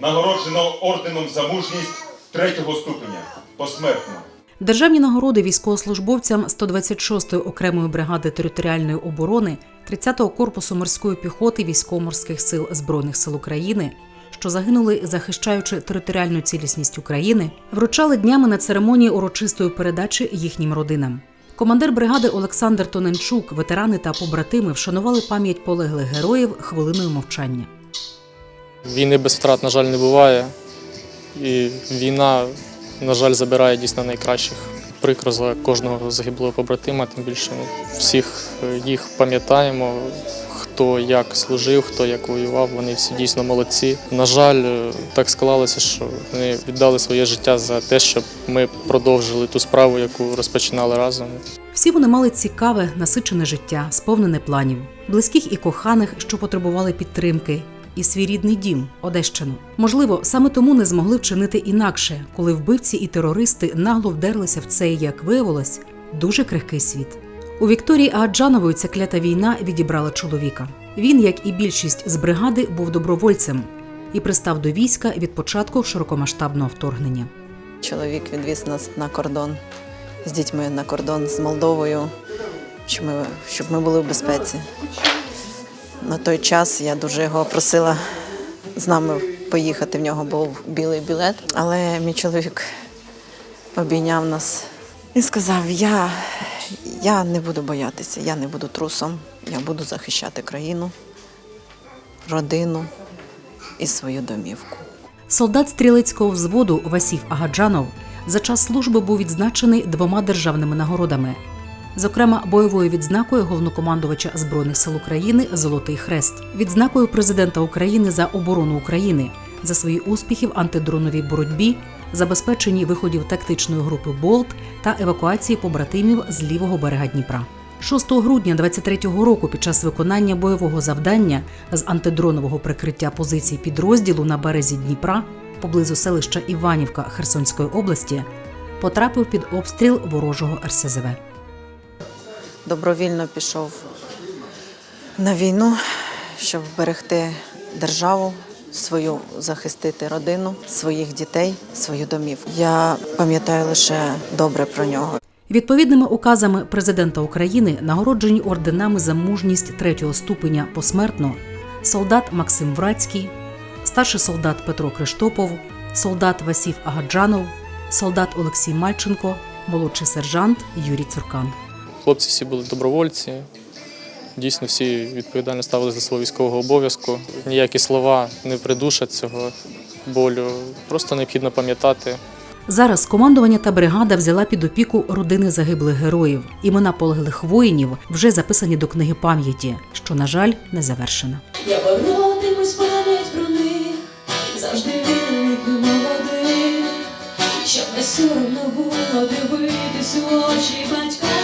нагороджено орденом за мужність третього ступеня посмертно. Державні нагороди військовослужбовцям 126-ї окремої бригади територіальної оборони 30-го корпусу морської піхоти військово-морських сил Збройних сил України, що загинули, захищаючи територіальну цілісність України, вручали днями на церемонії урочистої передачі їхнім родинам. Командир бригади Олександр Тоненчук, ветерани та побратими вшанували пам'ять полеглих героїв хвилиною мовчання. Війни без втрат, на жаль, не буває. І війна, на жаль, забирає дійсно найкращих. Прикро за кожного загиблого побратима, тим більше всіх е, їх пам'ятаємо, хто як служив, хто як воював. Вони всі дійсно молодці. На жаль, е, так склалося, що вони віддали своє життя за те, щоб ми продовжили ту справу, яку розпочинали разом. Всі вони мали цікаве, насичене життя, сповнене планів, близьких і коханих, що потребували підтримки, і свій рідний дім Одещину. Можливо, саме тому не змогли вчинити інакше, коли вбивці і терористи нагло вдерлися в цей, як виявилось, дуже крихкий світ. У Вікторії Агаджанової ця клята війна відібрала чоловіка. Він, як і більшість з бригади, був добровольцем і пристав до війська від початку широкомасштабного вторгнення. Чоловік відвіз нас на кордон з дітьми на кордон з Молдовою, щоб ми, щоб ми були в безпеці. На той час я дуже його просила з нами поїхати. В нього був білий білет, але мій чоловік обійняв нас і сказав: я, я не буду боятися, я не буду трусом, я буду захищати країну, родину і свою домівку. Солдат стрілецького взводу Васів Агаджанов за час служби був відзначений двома державними нагородами. Зокрема, бойовою відзнакою головнокомандувача Збройних сил України Золотий Хрест, відзнакою президента України за оборону України за свої успіхи в антидроновій боротьбі, забезпеченні виходів тактичної групи Болт та евакуації побратимів з лівого берега Дніпра. 6 грудня 23-го року під час виконання бойового завдання з антидронового прикриття позицій підрозділу на березі Дніпра поблизу селища Іванівка Херсонської області потрапив під обстріл ворожого РСЗВ. Добровільно пішов на війну, щоб вберегти державу, свою захистити родину, своїх дітей, свою домівку. Я пам'ятаю лише добре про нього. Відповідними указами президента України нагороджені орденами за мужність третього ступеня посмертно солдат Максим Врацький, старший солдат Петро Криштопов, солдат Васів Агаджанов, солдат Олексій Мальченко, молодший сержант Юрій Цуркан. Хлопці всі були добровольці. Дійсно, всі відповідально ставили за свого військового обов'язку. Ніякі слова не придушать цього болю. Просто необхідно пам'ятати, Зараз командування та бригада взяла під опіку родини загиблих героїв. Імена полеглих воїнів вже записані до книги пам'яті, що, на жаль, не завершена. Я повернутимусь пам'ять про них, завжди вільних і молодих, щоб не соромно було дивитись у очі батька